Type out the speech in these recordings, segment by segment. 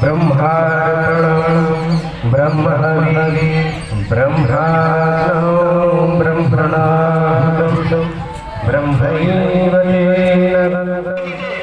ब्रह्माणं ब्रह्महरि ब्रह्माणो ब्रह्मणा ब्रह्मैव तेन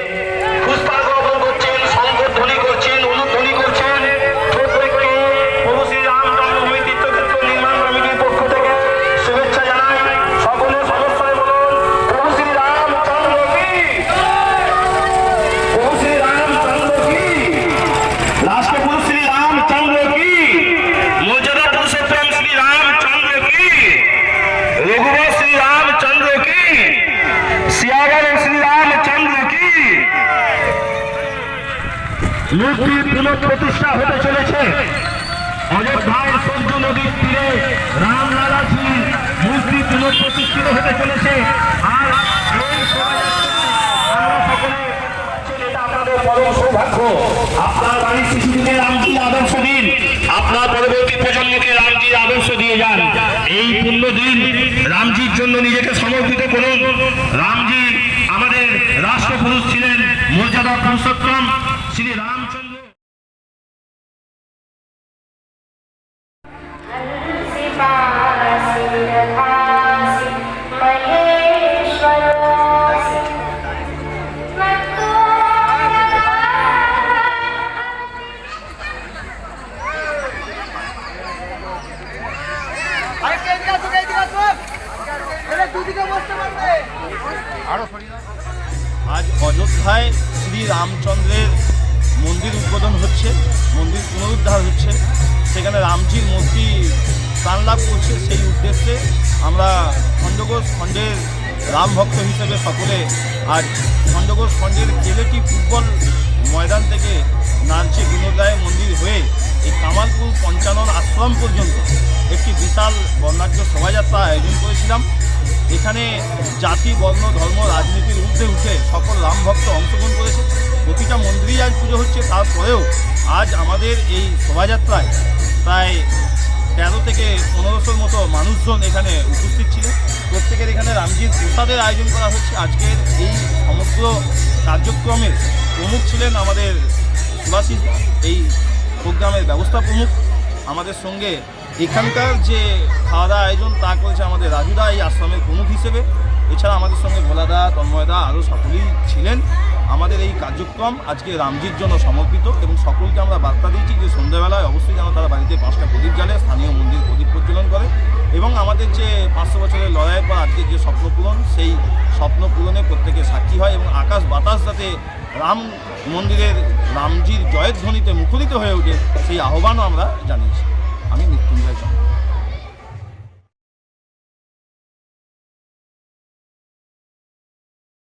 মূর্তি পুনঃপ্রতিষ্ঠা হতে চলেছে। অযোধ্যায় সূর্য নদীর তীরে রামলালাজি মূর্তি পুনঃপ্রতিষ্ঠিত হতে চলেছে। আর আপনার বাড়ির আদর্শ দিন, আপনার পরবর্তী প্রজন্মকে রামজির আদর্শ দিয়ে যান। এই রামজির জন্য নিজেকে সমর্পিত করুন। রামজি আমাদের রাষ্ট্রপুরুষ ছিলেন মর্যাদা পুরুষোত্তম। শ্রী রামচন্দ্র আজ অযোধ্যায় শ্রী রামচন্দ্রের মন্দির উদ্বোধন হচ্ছে, মন্দির পুনরুদ্ধার হচ্ছে। সেখানে রামজির মূর্তি প্রাণ লাভ করছে। সেই উদ্দেশ্যে আমরা খণ্ডঘোষ খণ্ডের রাম ভক্ত হিসেবে সকলে আজ খণ্ডঘোষ খণ্ডের কেলেটি ফুটবল ময়দান থেকে নাচে বিনোদয় মন্দির হয়ে এই কামালপুর পঞ্চানন আশ্রম পর্যন্ত। একটি বিশাল বর্ণাঢ্য শোভাযাত্রা আয়োজন করেছিলাম। এখানে জাতি, বর্ণ, ধর্ম, রাজনীতির ঊর্ধ্বে উঠে পুজো হচ্ছে তারপরেও আজ আমাদের এই শোভাযাত্রায় প্রায় তেরো থেকে পনেরোশোর মতো মানুষজন এখানে উপস্থিত ছিলেন। প্রত্যেকের এখানে রামজির প্রসাদের আয়োজন করা হচ্ছে। আজকের এই সমগ্র কার্যক্রমের প্রমুখ ছিলেন আমাদের সুভাষিস এই প্রোগ্রামের ব্যবস্থা প্রমুখ। আমাদের সঙ্গে এখানকার যে খাওয়া দাওয়া আয়োজন, তা করেছে আমাদের রাজুদা এই আশ্রমের প্রমুখ হিসেবে। এছাড়া আমাদের সঙ্গে ভোলাদা তন্ময়দা আরও সকলেই ছিলেন। আমাদের এই কার্যক্রম আজকে রামজির জন্য সমর্পিত এবং সকলকে আমরা বার্তা দিয়েছি যে সন্ধ্যাবেলায় অবশ্যই যেন তারা বাড়িতে পাঁচটা প্রদীপ জ্বালে, স্থানীয় মন্দির প্রদীপ প্রজ্বলন করে এবং আমাদের যে পাঁচশো বছরের লড়াইয়ের পর আজকে যে স্বপ্ন পূরণ, সেই স্বপ্ন পূরণে প্রত্যেকে সাক্ষী হয় এবং আকাশ বাতাস যাতে রাম মন্দিরের রামজির জয়ের ধ্বনিতে মুখরিত হয়ে ওঠে, সেই আহ্বানও আমরা জানিয়েছি।